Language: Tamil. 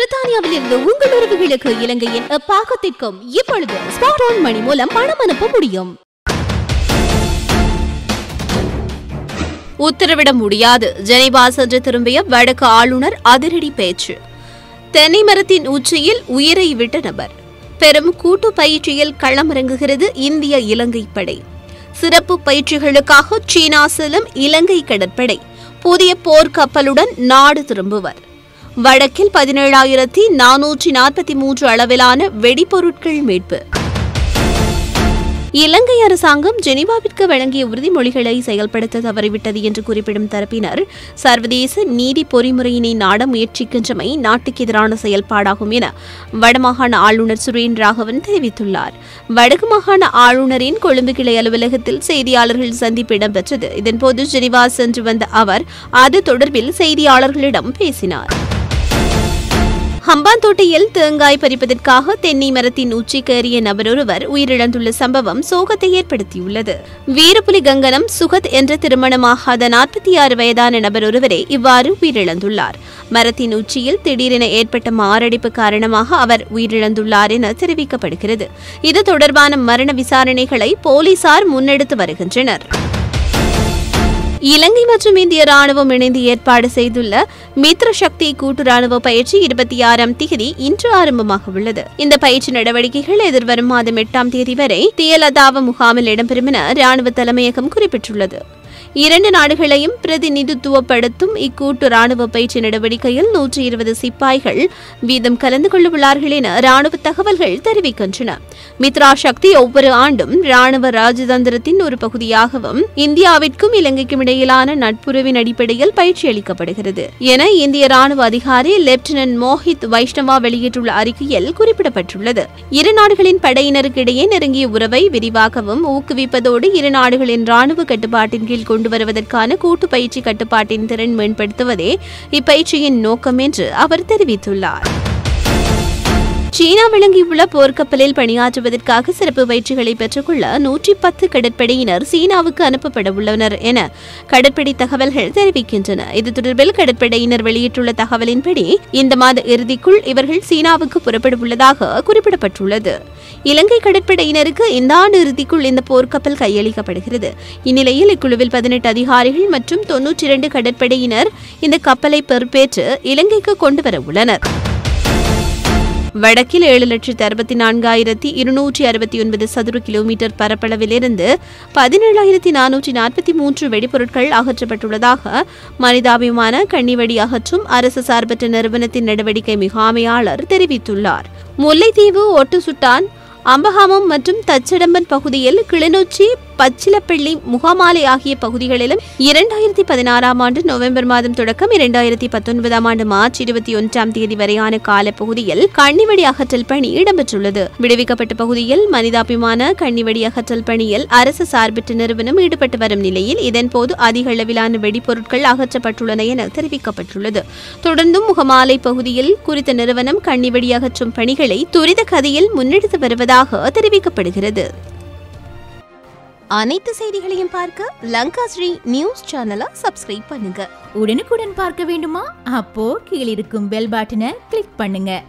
பிரித்தானியாவில் இருந்து உங்கள் உறவுகளுக்கு இலங்கையின் பாகத்திற்கும் இப்பொழுது ஸ்மார்ட் போன் மணி மூலம் பணம் அனுப்ப முடியும். உத்தரவிட முடியாது. ஜெனீவா சென்று திரும்பிய வடக்கு ஆளுநர் அதிரடி பேச்சு. தென்னை மரத்தின் உச்சியில் உயிரை விட்ட நபர். பெரும் கூட்டு பயிற்சியில் களமிறங்குகிறது இந்திய இலங்கை படை. சிறப்பு பயிற்சிகளுக்காக சீனா செல்லும் இலங்கை கடற்படை. புதிய போர்க்கப்பலுடன் நாடு திரும்புவர். வடக்கில் பதினேழாயிரத்தி நானூற்றி நாற்பத்தி மூன்று அளவிலான வெடிபொருட்கள் மீட்பு. இலங்கை அரசாங்கம் ஜெனீவாவிற்கு வழங்கிய உறுதிமொழிகளை செயல்படுத்த தவறிவிட்டது என்று குறிப்பிடும் தரப்பினர் சர்வதேச நீதி பொறிமுறையினை நாட முயற்சிக்கின்றமை நாட்டுக்கு எதிரான செயல்பாடாகும் என வடமாகாண ஆளுநர் சுரேன் ராகவன் தெரிவித்துள்ளார். வடக்கு மாகாண ஆளுநரின் கொழும்பு கிளை அலுவலகத்தில் செய்தியாளர்கள் சந்திப்பு இடம்பெற்றது. இதன்போது ஜெனீவா சென்று வந்த அவர் அது தொடர்பில் செய்தியாளர்களிடம் பேசினார். ஹம்பாந்தோட்டையில் தேங்காய் பறிப்பதற்காக தென்னை மரத்தின் உச்சிக்கேறிய நபரொருவர் உயிரிழந்துள்ள சம்பவம் சோகத்தை ஏற்படுத்தியுள்ளது. வீரப்புலி கங்கனம் சுகத் என்ற திருமணமாகாத நாற்பத்தி ஆறு வயதான நபரொருவரே இவ்வாறு உயிரிழந்துள்ளார். மரத்தின் உச்சியில் திடீரென ஏற்பட்ட மாரடைப்பு காரணமாக அவர் உயிரிழந்துள்ளார் என தெரிவிக்கப்படுகிறது. இது தொடர்பான மரண விசாரணைகளை போலீசார் முன்னெடுத்து வருகின்றனர். இலங்கை மற்றும் இந்திய ராணுவம் இணைந்து ஏற்பாடு செய்துள்ள மித்ர சக்தி கூட்டு ராணுவ பயிற்சி இருபத்தி ஆறாம் தேதி இன்று ஆரம்பமாக உள்ளது. இந்த பயிற்சி நடவடிக்கைகள் எதிர்வரும் மாதம் எட்டாம் தேதி வரை தியலதாவ முகாமில் இடம்பெறும் என ராணுவ தலைமையகம் குறிப்பிட்டுள்ளது. இரண்டு நாடுகளையும் பிரதிநிதித்துவப்படுத்தும் இக்கூட்டு ராணுவ பயிற்சி நடவடிக்கையில் நூற்றி இருபது சிப்பாய்கள் வீதம் கலந்து கொள்ளவுள்ளார்கள் என ராணுவ தகவல்கள் தெரிவிக்கின்றன. மித்ரா சக்தி ஒவ்வொரு ஆண்டும் ராணுவ ராஜதந்திரத்தின் ஒரு பகுதியாகவும் இந்தியாவிற்கும் இலங்கைக்கும் இடையிலான நட்புறவின் அடிப்படையில் பயிற்சி அளிக்கப்படுகிறது என இந்திய ராணுவ அதிகாரி லெப்டினன்ட் மோஹித் வைஷ்ணவா வெளியிட்டுள்ள அறிக்கையில் குறிப்பிடப்பட்டுள்ளது. இரு நாடுகளின் படையினருக்கு இடையே நெருங்கிய உறவை விரிவாக்கவும் ஊக்குவிப்பதோடு இரு நாடுகளின் ராணுவ கட்டுப்பாட்டின் கீழ் கொண்டு வருவதற்கான கூட்டு பயிற்சி கட்டுப்பாட்டின் திறன் மேம்படுத்துவதே இப்பயிற்சியின் நோக்கம் என்று அவர் தெரிவித்துள்ளார். சீனா விளங்கியுள்ள போர்க்கப்பலில் பணியாற்றுவதற்காக சிறப்பு பயிற்சிகளை பெற்றுக்கொள்ள நூற்றி பத்து கடற்படையினர் சீனாவுக்கு அனுப்பப்பட உள்ளனர் என கடற்படை தகவல்கள் தெரிவிக்கின்றன. இது தொடர்பில் கடற்படையினர் வெளியிட்டுள்ள தகவலின்படி இந்த மாத இறுதிக்குள் இவர்கள் சீனாவுக்கு புறப்பட உள்ளதாக குறிப்பிடப்பட்டுள்ளது. இலங்கை கடற்படையினருக்கு இந்த ஆண்டு இறுதிக்குள் இந்த போர்க்கப்பல் கையளிக்கப்படுகிறது. இந்நிலையில் இக்குழுவில் பதினெட்டு அதிகாரிகள் மற்றும் தொன்னூற்றி இரண்டு கடற்படையினர் இந்த கப்பலை பொறுப்பேற்று இலங்கைக்கு கொண்டு வர உள்ளனர். வடக்கில் ஏழு லட்சத்து அறுபத்தி நான்காயிரத்தி இருநூற்றி அறுபத்தி ஒன்பது சதுர கிலோமீட்டர் பரப்பளவிலிருந்து பதினேழாயிரத்தி நானூற்றி நாற்பத்தி மூன்று வெடிபொருட்கள் அகற்றப்பட்டுள்ளதாக மனிதாபிமான கன்னிவெடி அகற்றும் அரசு சார்பற்ற நிறுவனத்தின் நடவடிக்கை முகாமையாளர் தெரிவித்துள்ளார். முல்லைத்தீவு ஒட்டுசுட்டான் அம்பகாமம் மற்றும் தச்சடம்பன் பகுதியில் கிளிநொச்சி பச்சிலப்பள்ளி முகாமாலை ஆகிய பகுதிகளிலும் இரண்டாயிரத்தி பதினாறாம் ஆண்டு நவம்பர் மாதம் தொடக்கம் இரண்டாயிரத்தி பத்தொன்பதாம் ஆண்டு மார்ச் இருபத்தி ஒன்றாம் தேதி வரையான காலப்பகுதியில் கண்ணிவெடி அகற்றல் பணி இடம்பெற்றுள்ளது. விடுவிக்கப்பட்ட பகுதியில் மனிதாபிமான கண்ணிவெடி அகற்றல் பணியில் அரசு சார்பற்ற நிறுவனம் ஈடுபட்டு வரும் நிலையில் இதன்போது அதிக அளவிலான வெடிப்பொருட்கள் அகற்றப்பட்டுள்ளன என தெரிவிக்கப்பட்டுள்ளது. தொடர்ந்தும் முகமாலை பகுதியில் குறித்த நிறுவனம் கண்ணிவெடி அகற்றும் பணிகளை துரித கதியில் முன்னெடுத்து வருவதாக தெரிவிக்கப்படுகிறது. அனைத்து செய்திகளையும் பார்க்க லங்கா ஸ்ரீ நியூஸ் சேனலை சப்ஸ்கிரைப் பண்ணுங்க. உடனுக்குடன் பார்க்க வேண்டுமா? அப்போ கீழிருக்கும் பெல் பட்டனை கிளிக் பண்ணுங்க.